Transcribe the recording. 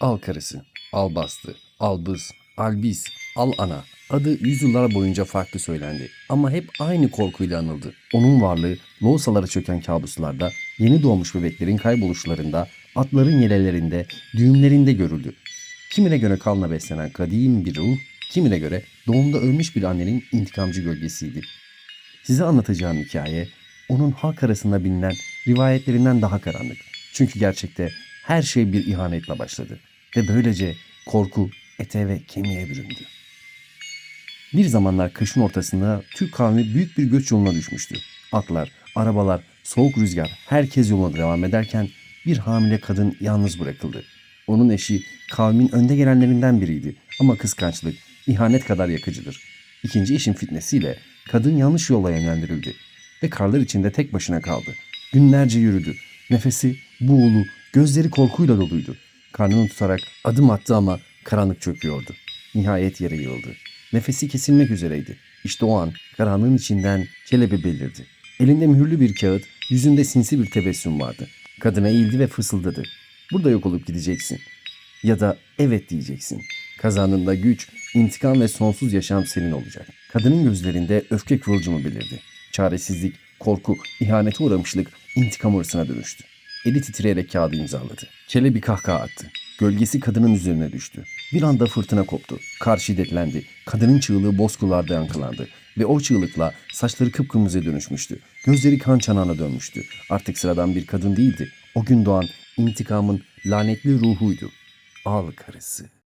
Al karısı, al bastı, al bız, al biz, al ana. Adı yüzyıllar boyunca farklı söylendi ama hep aynı korkuyla anıldı. Onun varlığı loğusalara çöken kabuslarda, yeni doğmuş bebeklerin kayboluşlarında, atların yelelerinde, düğümlerinde görüldü. Kimine göre kanla beslenen kadim bir ruh, kimine göre doğumda ölmüş bir annenin intikamcı gölgesiydi. Size anlatacağım hikaye onun halk arasında bilinen rivayetlerinden daha karanlık. Çünkü gerçekte her şey bir ihanetle başladı ve böylece korku ete ve kemiğe büründü. Bir zamanlar kışın ortasında Türk kavmi büyük bir göç yoluna düşmüştü. Atlar, arabalar, soğuk rüzgar herkes yoluna devam ederken bir hamile kadın yalnız bırakıldı. Onun eşi kavmin önde gelenlerinden biriydi ama kıskançlık, ihanet kadar yakıcıdır. İkinci eşin fitnesiyle kadın yanlış yola yönlendirildi ve karlar içinde tek başına kaldı. Günlerce yürüdü. Nefesi buğulu, gözleri korkuyla doluydu. Karnını tutarak adım attı ama karanlık çöküyordu. Nihayet yere yığıldı. Nefesi kesilmek üzereydi. İşte o an karanlığın içinden kelebi belirdi. Elinde mühürlü bir kağıt, yüzünde sinsi bir tebessüm vardı. Kadına eğildi ve fısıldadı. Burada yok olup gideceksin. Ya da evet diyeceksin. Kazanında güç, intikam ve sonsuz yaşam senin olacak. Kadının gözlerinde öfke kıvılcımı belirdi. Çaresizlik, korku, ihanete uğramışlık intikam hırsına dönüştü. Eli titreyerek kağıdı imzaladı. Kele bir kahkaha attı. Gölgesi kadının üzerine düştü. Bir anda fırtına koptu. Kar şiddetlendi. Kadının çığlığı bozkırlarda yankılandı. Ve o çığlıkla saçları kıpkırmızıya dönüşmüştü. Gözleri kan çanağına dönmüştü. Artık sıradan bir kadın değildi. O gün doğan intikamın lanetli ruhuydu. Al karısı.